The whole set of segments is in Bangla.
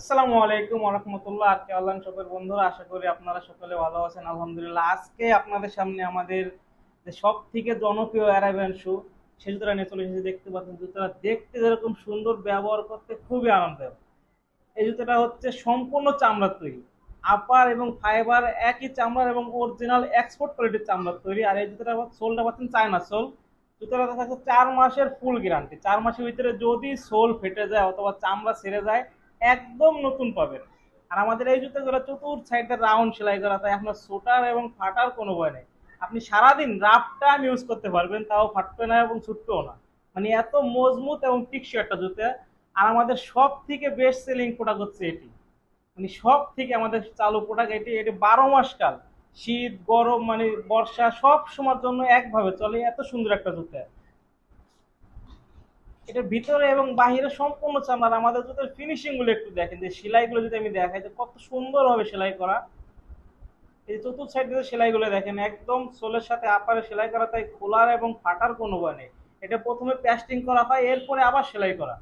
আসসালামু আলাইকুম রহমতুল্লাহ। আর কেওয়ালান শপের বন্ধুরা, আশা করি আপনারা সকলে ভালো আছেন। আলহামদুলিল্লাহ, আজকে আপনাদের সামনে আমাদের যে সব থেকে জনপ্রিয় অ্যারাইভেন শু সে জুতোটা নিয়ে চলে এসেছি, দেখতে পাচ্ছেন জুতোটা। দেখতে যেরকম সুন্দর, ব্যবহার করতে খুবই আনন্দের। এই জুতোটা হচ্ছে সম্পূর্ণ চামড়ার তৈরি। আপার এবং ফাইবার একই চামড়ার এবং অরিজিনাল এক্সপোর্ট কোয়ালিটির চামড়ার তৈরি। আর এই জুতোটা সোলটা পাচ্ছেন চায়না সোল জুতোটা থাকছে চার মাসের ফুল গ্যারান্টি চার মাসের ভিতরে যদি সোল ফেটে যায় অথবা চামড়া ছেড়ে যায় একদম নতুন পাবেন। আর আমাদের এই জুতোগুলো চতুর সাইডে রাউন্ড সেলাই করা, তাই আপনার সোটার এবং ফাটার কোনো ভয় নেই। আপনি সারাদিন রাফ টাইম ইউজ করতে পারবেন, তাও ফাটবে না এবং ছুটবেও না। মানে এত মজবুত এবং টিকসই একটা জুতো। আর আমাদের সব থেকে বেস্ট সেলিং প্রোডাক্ট হচ্ছে এটি। মানে সব থেকে আমাদের চালু প্রোডাক্ট এটি এটি বারো মাস কাল। শীত, গরম মানে বর্ষা সব সময়ের জন্য একভাবে চলে। এত সুন্দর একটা জুতো। এটার ভিতরে এবং বাহিরে সম্পূর্ণ চামড়া আমাদের জুতোর ফিনিশিংগুলো একটু দেখেন, যে সেলাইগুলো যদি আমি দেখাই, যে কত সুন্দরভাবে সেলাই করা। এই চতুর্থ সাইড দিয়ে সেলাইগুলো দেখেন, একদম সোলের সাথে আপারে সেলাই করা, তাই খোলার এবং ফাটার কোনো ভয় নেই। এটা প্রথমে প্যাস্টিং করা হয়, এরপরে আবার সেলাই করা।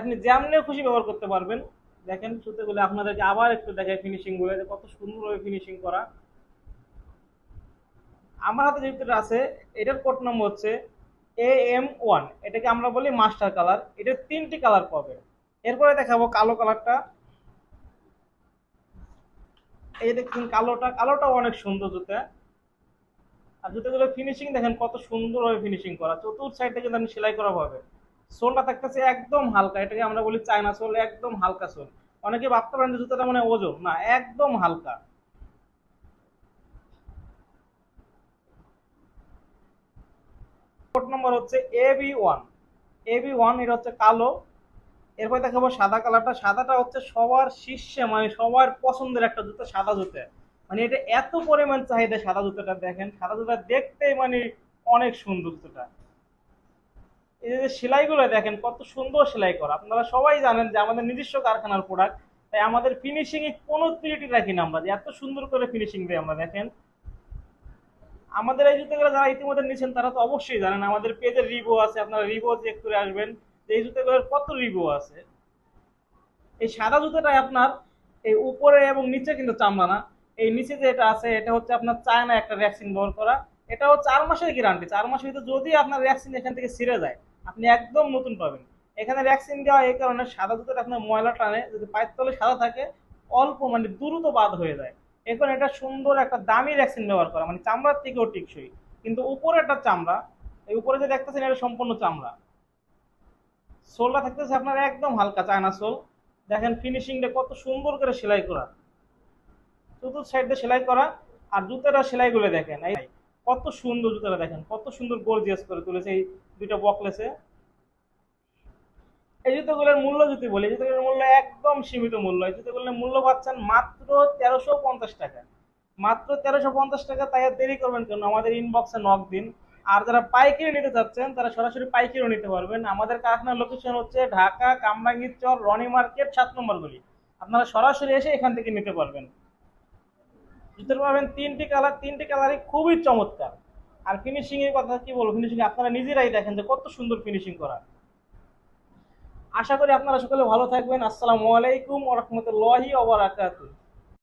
আপনি যেমনি খুশি ব্যবহার করতে পারবেন। দেখেন সুতোগুলো আপনাদেরকে আবার একটু দেখায় ফিনিশিংগুলো, যে কত সুন্দরভাবে ফিনিশিং করা। আমার হাতে যে আছে, এটার কোড নম্বর হচ্ছে এ এম ওয়ান এটাকে আমরা বলি মাস্টার কালার এটা তিনটি কালার পাবে। এরপরে দেখাবো কালো কালারটা এই দেখছেন কালোটা কালোটা অনেক সুন্দর জুতা। আর জুতোগুলো ফিনিশিং দেখেন কত সুন্দরভাবে ফিনিশিং করা। চতুর্থ সাইডে কিন্তু আমি সেলাই করা পাবে সোলটা থাকতেছে একদম হালকা, এটাকে আমরা বলি চায়না সোল, একদম হালকা সোল। অনেকে ভাবতে পারেন যে জুতোটা মানে ওজন না, একদম হালকা। কোড নম্বর হচ্ছে A B one A B one এটা হচ্ছে কালো। এরপর দেখাবো সাদা কালারটা। সাদাটা হচ্ছে সবার শীর্ষে মানে সবার পছন্দের একটা জুতো, সাদা জুতো। মানে এটা এত পরিমাণ চাহিদা সাদা জুতোটা দেখেন। সাদা জুতোটা দেখতেই মানে অনেক সুন্দর জুতোটা। এই যে সেলাইগুলো দেখেন, কত সুন্দর সেলাই করা। আপনারা সবাই জানেন যে আমাদের নিজস্ব কারখানার প্রোডাক্ট তাই আমাদের ফিনিশিং এ কোনো ত্রুটি রাখি না আমরা। যে এত সুন্দর করে ফিনিশিং দিই আমরা দেখেন। আমাদের এই জুতোগুলো যারা ইতিমধ্যে নিয়েছেন, তারা তো অবশ্যই জানেন, আমাদের পেজের রিভিউ আছে, আপনারা রিভিউ চেক করে আসবেন যে এই জুতোগুলোর কত রিভিউ আছে। এই সাদা জুতোটাই আপনার এই উপরে এবং নিচে কিন্তু চামড়া না। এই নিচে যে এটা আছে, এটা হচ্ছে আপনার চায়না একটা ভ্যাকসিন ব্যবহার করা। এটাও চার মাসের গ্যারান্টি চার মাসের ভিতরে যদি আপনার ভ্যাকসিন এখান থেকে ছিঁড়ে যায়, আপনি একদম নতুন পাবেন। এখানে ভ্যাকসিন দেওয়া এই কারণে সাদা জুতোটা আপনার ময়লা টানে, যদি পায়ের তলে সাদা থাকে, অল্প মানে দ্রুত বাদ হয়ে যায়। এখন এটা সুন্দর একটা দামি ভ্যাকসিন ব্যবহার করা মানে চামড়ার থেকেও টিকসই। কিন্তু উপরে একটা চামড়া, এই উপরে যে দেখতেছেন এটা সম্পূর্ণ চামড়া। সোলটা থাকতেছে আপনার একদম হালকা চায়না সোল। দেখেন ফিনিশিংটা কত সুন্দর করে সেলাই করা। চতুর্থ সাইড দিয়ে সেলাই করা, আর জুতোটা সেলাইগুলো দেখেন, এই কত সুন্দর জুতোটা দেখেন, কত সুন্দর গোল গোলজিয়াস করে তুলেছে এই দুইটা বকলেসে এই জুতোগুলোর মূল্য যদি বলি জুতোগুলোর মূল্য একদম সীমিত মূল্য। এই জুতোগুলোর মূল্য পাচ্ছেন মাত্র তেরোশো পঞ্চাশ টাকা। মাত্র তেরোশো পঞ্চাশ টাকা, তাই দেরি করবেন কেন? আমাদের ইনবক্সে নক দিন। আর যারা পাইকারি নিতে চাচ্ছেন, তারা সরাসরি পাইকারিও নিতে পারবেন। আমাদের কারখানার লোকেশন হচ্ছে ঢাকা, কামরাঙ্গীর চর, রনি মার্কেট, সাত নম্বর গলি। আপনারা সরাসরি এসে এখান থেকে নিতে পারবেন। জুতোর পাবেন তিনটি কালার তিনটি কালারই খুবই চমৎকার। আর ফিনিশিং এর কথা কি বলব? ফিনিশিং আপনারা নিজেরাই দেখেন যে কত সুন্দর ফিনিশিং করা। আশা করি আপনারা সকলে ভালো থাকবেন। আসসালামু আলাইকুম ওয়া ওবরাকাতু